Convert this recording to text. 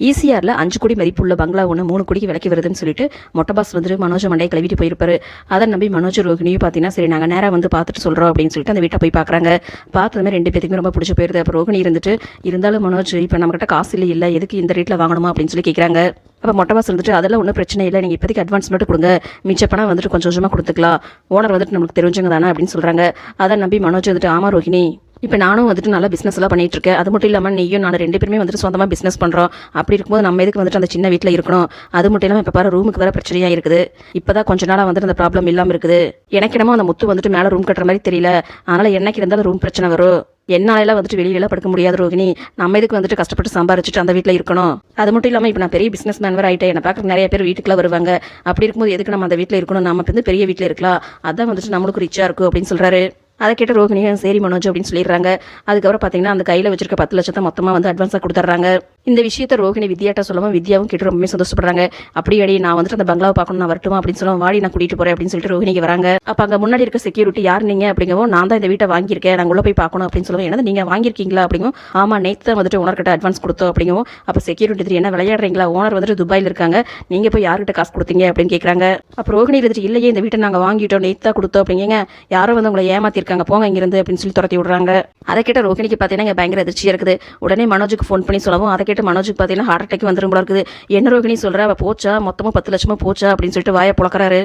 ஈசிஆரில் அஞ்சு கோடி மதிப்புள்ள பங்களா ஒன்று மூணு கோடிக்கு விலைக்கு வருதுன்னு சொல்லிட்டு மொட்டை பாஸ் வந்துட்டு மனோஜ் மண்டையை கழுவிட்டு போயிருப்பாரு. அதை நம்பி மனோஜ் ரோஹினியும் பார்த்தீங்கன்னா சரி நாங்கள் நேராக வந்து பார்த்துட்டு சொல்கிறோம் அப்படின்னு சொல்லிட்டு அந்த வீட்டை போய் பார்க்குறாங்க. பார்த்ததுமே ரெண்டு பேத்துக்குமே ரொம்ப பிடிச்சி போயிருது. அப்போ ரோகிணி இருந்துட்டு இருந்தாலும் மனோஜ் இப்போ நம்மகிட்ட காசு இல்லை இல்லை எதுக்கு இந்த ரேட்டில் வாங்கணுமா? அப்படின்னு சொல்லி கேட்குறாங்க அப்போ மொட்டை பாஸ் வந்துட்டு அதெல்லாம் ஒன்றும் பிரச்சனை இல்லை நீங்கள் இப்போதைக்கு அட்வான்ஸ் மட்டும் கொடுங்க. மிச்ச பணம் வந்துட்டு கொஞ்சம் கொஞ்சமாக கொடுத்துக்கலாம். ஓனர் வந்துட்டு நமக்கு தெரிஞ்சவங்க தானே? அப்படின்னு சொல்கிறாங்க அதை நம்பி மனோஜ் வந்துட்டு ஆமா ரோஹினி இப்போ நானும் வந்துட்டு நல்லா பிஸ்னஸ் எல்லாம் இருக்கேன். அது மட்டும் இல்லாமல் நீயும் நான் ரெண்டு பேருமே வந்துட்டு சொந்தமாக பிஸ்னஸ் பண்ணுறோம் அப்படி இருக்கும்போது நம்ம எதுக்கு வந்துட்டு அந்த சின்ன வீட்டில் இருக்கணும்? அது மட்டும் இல்லாமல் இப்போ பாரு ரூமுக்கு வேறு பிரச்சனையாக இருக்குது. இப்போ தான் கொஞ்ச நாளாக வந்துட்டு அந்த ப்ராப்ளம் இல்லாமல் இருக்குது. எனக்கிடமோ அந்த முத்து வந்துட்டு மேலே ரூம் கட்டுற மாதிரி தெரியல. அதனால் என்னைக்கு இருந்தாலும் ரூம் பிரச்சனை வரும். என்னாலெல்லாம் வந்துட்டு வெளியிலலாம் படுக்க முடியாது ரோகிணி. நம்ம இதுக்கு வந்துட்டு கஷ்டப்பட்டு சம்பாரிச்சிட்டு அந்த வீட்டில் இருக்கணும்? அது மட்டும் இல்லாமல் இப்போ நான் பெரிய பிஸ்னஸ் மேன் வேறு ஆகிட்டேன் என்னை பார்க்க நிறைய பேர் வீட்டுக்குலாம் வருவாங்க. அப்படி இருக்கும்போது எதுக்கு நம்ம அந்த வீட்டில் இருக்கணும்? நம்ம வந்து பெரிய வீட்டில் இருக்கலாம். அதான் வந்துட்டு நம்மளுக்கு ரிச்சாக இருக்கும் அப்படின்னு சொல்கிறாரு அதை கேட்ட ரோகிணியும் சரி மனோஜ் அப்படின்னு சொல்லிடுறாங்க. அதுக்கப்புறம் பார்த்தீங்கன்னா அந்த கையில் வச்சிருக்க பத்து லட்சத்தை மொத்தமாக வந்து அட்வான்ஸாக கொடுத்துட்றாங்க. இந்த விஷயத்த ரோகிணி வித்யாட்ட சொல்லவும் வித்யாவும் கேட்டு ரொம்பவே சந்தோஷப்படுறாங்க. அப்படியாடி நான் வந்துட்டு அந்த பங்களாவை பார்க்கணும் நான் வரட்டுமா? அப்படின்னு சொல்லுவோம் வாடி நான் கூட்டிட்டு போறேன் அப்படின்னு சொல்லிட்டு ரோகிணிக்கு வராங்க. அப்போ அங்கே முன்னாடி இருக்க செக்யூரிட்டி யார் நீங்க அப்படிங்கவும் நான் தான் இந்த வீட்டை வாங்கியிருக்கேன் நாங்கள் உள்ள போய் பார்க்கணும் அப்படின்னு சொல்லுவோம் ஏன்னா நீங்கள் வாங்கியிருக்கீங்களா? அப்படிங்கும் ஆமா நேற்று தான் வந்துட்டு ஓனர்கிட்ட அட்வான்ஸ் கொடுத்தோம் அப்படிங்கவும் அப்போ செக்யூரிட்டி என்ன விளையாடுறீங்களா? ஓனர் வந்துட்டு துபாயில் இருக்காங்க நீங்கள் போய் யார்கிட்ட காசு கொடுத்தீங்க? அப்படின்னு கேட்குறாங்க அப்போ ரோகிணி இருந்துட்டு இல்லையே இந்த வீட்டை நாங்கள் வாங்கிட்டோம் நேத்தா கொடுத்தோம் அப்படிங்க யாரோ வந்து உங்களை ஏமாத்திருக்காங்க. போங்க இங்கிருந்து அப்படின்னு சொல்லி துரத்தி விடுறாங்க. அதை கேட்ட ரோகிணிக்கு பார்த்தீங்கன்னா இங்கே பயங்கர அதிர்ச்சியாக இருக்குது. உடனே மனோஜுக்கு ஃபோன் பண்ணி சொல்லவும் அதை கேட்டு மனோஜுக்கு பார்த்தீங்கன்னா ஹார்ட் அட்டாக் வந்துரும் போல இருக்குது. என்ன ரோகிணி சொல்கிற அவள் போச்சா? மொத்தமாக பத்து லட்சமாக போச்சா? அப்படின்னு சொல்லிட்டு வாயை புழக்கிறாரு.